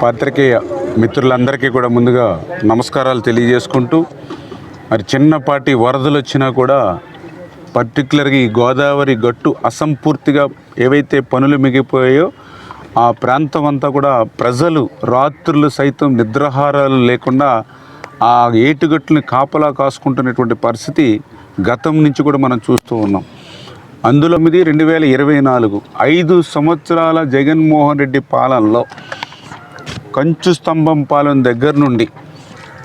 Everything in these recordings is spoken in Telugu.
పాత్రికేయ మిత్రులందరికీ కూడా ముందుగా నమస్కారాలు తెలియజేసుకుంటూ మరి చిన్నపాటి వరదలు వచ్చినా కూడా పర్టికులర్గా ఈ గోదావరి గట్టు అసంపూర్తిగా ఏవైతే పనులు మిగిలిపోయాయో ఆ ప్రాంతం అంతా కూడా ప్రజలు రాత్రులు సైతం నిద్రాహారాలు లేకుండా ఆ ఏటుగట్టుని కాపలా కాసుకుంటున్నటువంటి పరిస్థితి గతం నుంచి కూడా మనం చూస్తూ ఉన్నాం. అందులో మీది రెండు వేల ఇరవై నాలుగు ఐదు సంవత్సరాల జగన్మోహన్ రెడ్డి పాలనలో కంచు స్తంభం పాలెం దగ్గర నుండి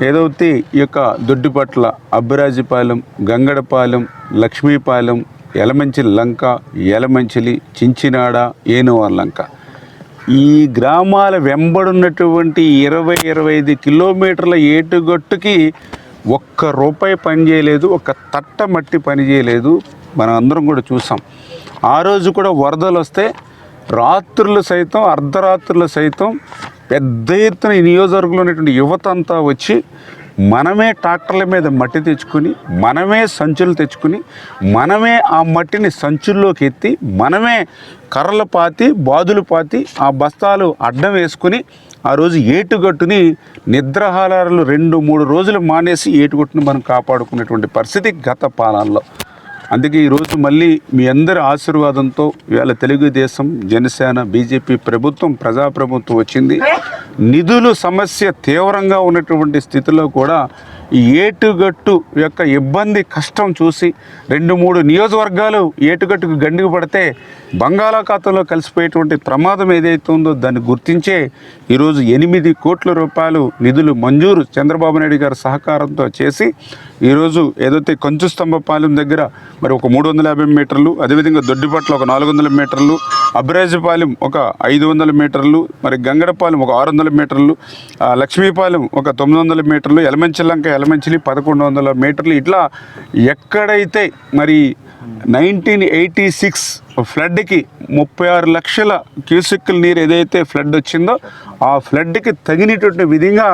ఏదైతే ఈ యొక్క దొడ్డిపట్ల అబ్బిరాజిపాలెం గంగడపాలెం లక్ష్మీపాలెం ఎలమంచిలి లంక ఎలమంచిలి చించినాడ ఏనువార్ లంక. ఈ గ్రామాల వెంబడున్నటువంటి ఇరవై ఇరవై ఐదు కిలోమీటర్ల ఏటుగట్టుకి ఒక్క రూపాయి పని చేయలేదు ఒక్క తట్ట మట్టి పని చేయలేదు. మనం అందరం కూడా చూసాం. ఆ రోజు కూడా వరదలు వస్తే రాత్రులు సైతం అర్ధరాత్రులు సైతం పెద్ద ఎత్తున ఈ నియోజకవర్గంలో ఉన్నటువంటి యువత అంతా వచ్చి మనమే ట్రాక్టర్ల మీద మట్టి తెచ్చుకొని మనమే సంచులు తెచ్చుకుని మనమే ఆ మట్టిని సంచుల్లోకి ఎత్తి మనమే కర్రలు పాతి బాదులు పాతి ఆ బస్తాలు అడ్డం వేసుకుని ఆ రోజు ఏటుగట్టుని నిద్రహారాలు రెండు మూడు రోజులు మానేసి ఏటుగట్టుని మనం కాపాడుకునేటువంటి పరిస్థితి గత పాలనలో. అందుకే ఈరోజు మళ్ళీ మీ అందరి ఆశీర్వాదంతో ఇవాళ తెలుగుదేశం జనసేన బీజేపీ ప్రభుత్వం ప్రజాప్రభుత్వం వచ్చింది. నిధులు సమస్య తీవ్రంగా ఉన్నటువంటి స్థితిలో కూడా ఏటుగట్టు యొక్క ఇబ్బంది కష్టం చూసి రెండు మూడు నియోజకవర్గాలు ఏటుగట్టుకు గండికి పడితే బంగాళాఖాతంలో కలిసిపోయేటువంటి ప్రమాదం ఏదైతే ఉందో దాన్ని గుర్తించే ఈరోజు ఎనిమిది కోట్ల రూపాయలు నిధులు మంజూరు చంద్రబాబు నాయుడు గారి సహకారంతో చేసి ఈరోజు ఏదైతే కంచు స్తంభపాలెం దగ్గర మరి ఒక మూడు వందల యాభై మీటర్లు అదేవిధంగా దొడ్డిపట్ల ఒక నాలుగు వందల మీటర్లు అబ్రాజపాలెం ఒక ఐదు వందల మీటర్లు మరి గంగడపాలెం ఒక ఆరు వందల మీటర్లు ఆ, లక్ష్మీపాలెం ఒక తొమ్మిది వందల మీటర్లు ఎలమంచిలంక ఎలమంచిలి పదకొండు వందల మీటర్లు. ఇట్లా ఎక్కడైతే మరి నైన్టీన్ ఎయిటీ సిక్స్ ఫ్లడ్కి ముప్పై ఆరు లక్షల క్యూసెక్కుల నీరు ఏదైతే ఫ్లడ్ వచ్చిందో ఆ ఫ్లడ్కి తగినటువంటి విధంగా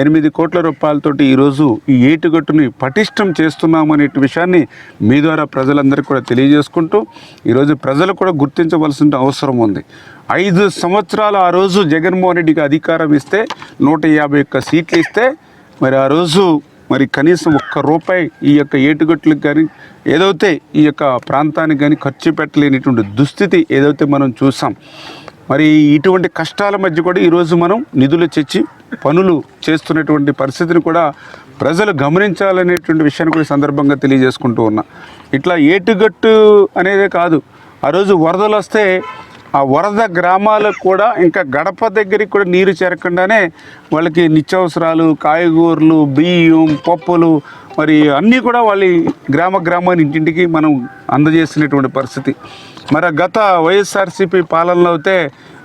ఎనిమిది కోట్ల రూపాయలతోటి ఈరోజు ఈ ఏటుగట్టుని పటిష్టం చేస్తున్నామనే విషయాన్ని మీ ద్వారా ప్రజలందరికీ కూడా తెలియజేసుకుంటూ ఈరోజు ప్రజలు కూడా గుర్తించవలసిన అవసరం ఉంది. ఐదు సంవత్సరాలు ఆ రోజు జగన్మోహన్ రెడ్డికి అధికారం ఇస్తే నూట యాభై ఒక్క సీట్లు ఇస్తే మరి ఆ రోజు మరి కనీసం ఒక్క రూపాయి ఈ యొక్క ఏటుగట్లకు కానీ ఏదైతే ఈ యొక్క ప్రాంతానికి కానీ ఖర్చు పెట్టలేనిటువంటి దుస్థితి ఏదైతే మనం చూసాం మరి ఇటువంటి కష్టాల మధ్య కూడా ఈరోజు మనం నిధులు తెచ్చి పనులు చేస్తున్నటువంటి పరిస్థితిని కూడా ప్రజలు గమనించాలనేటువంటి విషయాన్ని కూడా సందర్భంగా తెలియజేసుకుంటూ ఉన్నా. ఇట్లా ఏటుగట్టు అనేదే కాదు ఆ రోజు వరదలు వస్తే ఆ వరద గ్రామాలకు కూడా ఇంకా గడప దగ్గరికి కూడా నీరు చేరకుండానే వాళ్ళకి నిత్యావసరాలు కాయగూరలు బియ్యం పప్పులు మరి అన్నీ కూడా వాళ్ళ గ్రామ గ్రామాన్ని ఇంటింటికి మనం అందజేసినటువంటి పరిస్థితి. మరి గత వైఎస్ఆర్సీపీ పాలనలో అయితే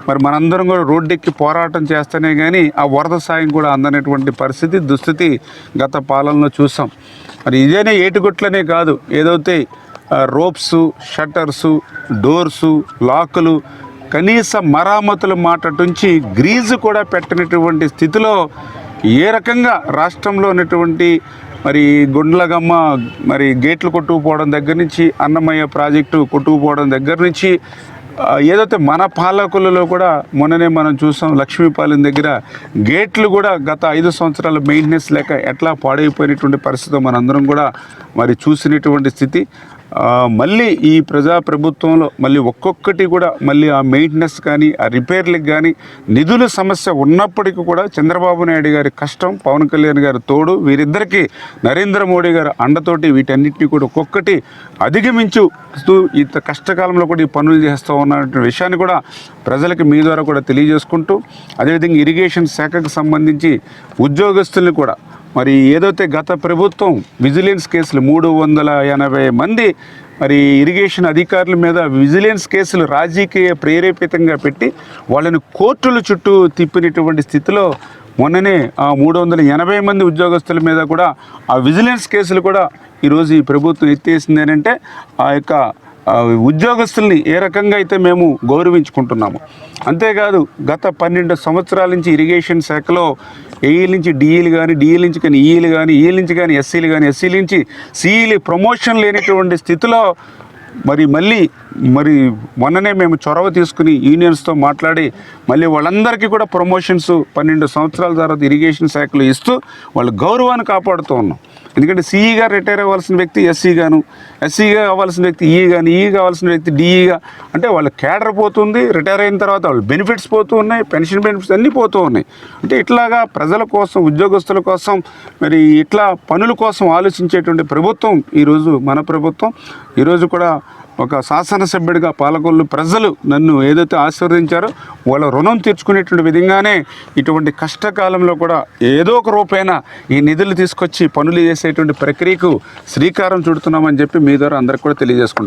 మరి మనందరం కూడా రోడ్డెక్కి పోరాటం చేస్తేనే కానీ ఆ వరద సాయం కూడా అందనటువంటి పరిస్థితి దుస్థితి గత పాలనలో చూసాం. మరి ఇదేనే ఏటుగుట్లనే కాదు. ఏదైతే రోప్స్ షట్టర్సు డోర్సు లాకులు కనీస మరామతుల మాట నుంచి గ్రీజు కూడా పెట్టినటువంటి స్థితిలో ఏ రకంగా రాష్ట్రంలో ఉన్నటువంటి మరి గుండ్లగమ్మ మరి గేట్లు కొట్టుకుపోవడం దగ్గర నుంచి అన్నమయ్య ప్రాజెక్టు కొట్టుకుపోవడం దగ్గర నుంచి ఏదైతే మన పాలకులలో కూడా మొన్ననే మనం చూసాం లక్ష్మీపాలెం దగ్గర గేట్లు కూడా గత ఐదు సంవత్సరాల మెయింటెనెన్స్ లేక ఎట్లా పాడైపోయినటువంటి పరిస్థితి మనందరం కూడా మరి చూసినటువంటి స్థితి. మళ్ళీ ఈ ప్రజా ప్రభుత్వంలో మళ్ళీ ఒక్కొక్కటి కూడా మళ్ళీ ఆ మెయింటెనెన్స్ కానీ ఆ రిపేర్లకు కానీ నిధుల సమస్య ఉన్నప్పటికీ కూడా చంద్రబాబు నాయుడు గారి కష్టం పవన్ కళ్యాణ్ గారి తోడు వీరిద్దరికీ నరేంద్ర మోడీ గారు అండతోటి వీటన్నిటిని కూడా ఒక్కొక్కటి అధిగమించుతూ ఇంత కష్టకాలంలో కూడా ఈ పనులు చేస్తూ ఉన్నటువంటి విషయాన్ని కూడా ప్రజలకు మీ ద్వారా కూడా తెలియజేసుకుంటూ అదేవిధంగా ఇరిగేషన్ శాఖకు సంబంధించి ఉద్యోగస్తుల్ని కూడా మరి ఏదైతే గత ప్రభుత్వం విజిలెన్స్ కేసులు మూడు వందల ఎనభై మంది మరి ఇరిగేషన్ అధికారుల మీద విజిలెన్స్ కేసులు రాజకీయ ప్రేరేపితంగా పెట్టి వాళ్ళని కోర్టుల చుట్టూ తిప్పినటువంటి స్థితిలో మొన్ననే ఆ మూడు వందల ఎనభై మంది ఉద్యోగస్తుల మీద కూడా ఆ విజిలెన్స్ కేసులు కూడా ఈరోజు ఈ ప్రభుత్వం ఎత్తేసింది ఏంటంటే ఆ యొక్క ఉద్యోగస్తుల్ని ఏ రకంగా అయితే మేము గౌరవించుకుంటున్నాము. అంతేకాదు గత పన్నెండు సంవత్సరాల నుంచి ఇరిగేషన్ శాఖలో ఏఈల నుంచి డిఈలు కానీ డిఈల నుంచి కానీ ఈఈలు కానీ ఈల నుంచి కానీ ఎస్సీలు కానీ ఎస్సీల నుంచి సిఈలు ప్రమోషన్ లేనటువంటి స్థితిలో మరి మళ్ళీ మరి మొన్ననే మేము చొరవ తీసుకుని యూనియన్స్తో మాట్లాడి మళ్ళీ వాళ్ళందరికీ కూడా ప్రమోషన్స్ పన్నెండు సంవత్సరాల తర్వాత ఇరిగేషన్ శాఖలు ఇస్తూ వాళ్ళ గౌరవాన్ని కాపాడుతూ ఉన్నాం. ఎందుకంటే సిఈగా రిటైర్ అవ్వాల్సిన వ్యక్తి ఎస్సీగాను ఎస్సీగా అవ్వాల్సిన వ్యక్తి ఈ కానీ ఈ కావాల్సిన వ్యక్తి డిఈగా అంటే వాళ్ళ క్యాడర్ పోతుంది రిటైర్ అయిన తర్వాత వాళ్ళ బెనిఫిట్స్ పోతూ ఉన్నాయి పెన్షన్ బెనిఫిట్స్ అన్నీ పోతూ ఉన్నాయి. అంటే ఇట్లాగా ప్రజల కోసం ఉద్యోగస్తుల కోసం మరి ఇట్లా పనుల కోసం ఆలోచించేటువంటి ప్రభుత్వం ఈరోజు మన ప్రభుత్వం. ఈరోజు కూడా ఒక శాసనసభ్యుడిగా పాలకొల్లు ప్రజలు నన్ను ఏదైతే ఆశీర్వదించారో వాళ్ళ రుణం తీర్చుకునేటువంటి విధంగానే ఇటువంటి కష్టకాలంలో కూడా ఏదో ఒక రూపైన ఈ నిధులు తీసుకొచ్చి పనులు చేసేటువంటి ప్రక్రియకు శ్రీకారం చుడుతున్నామని చెప్పి మీ ద్వారా అందరికి కూడా తెలియజేసుకుంటాం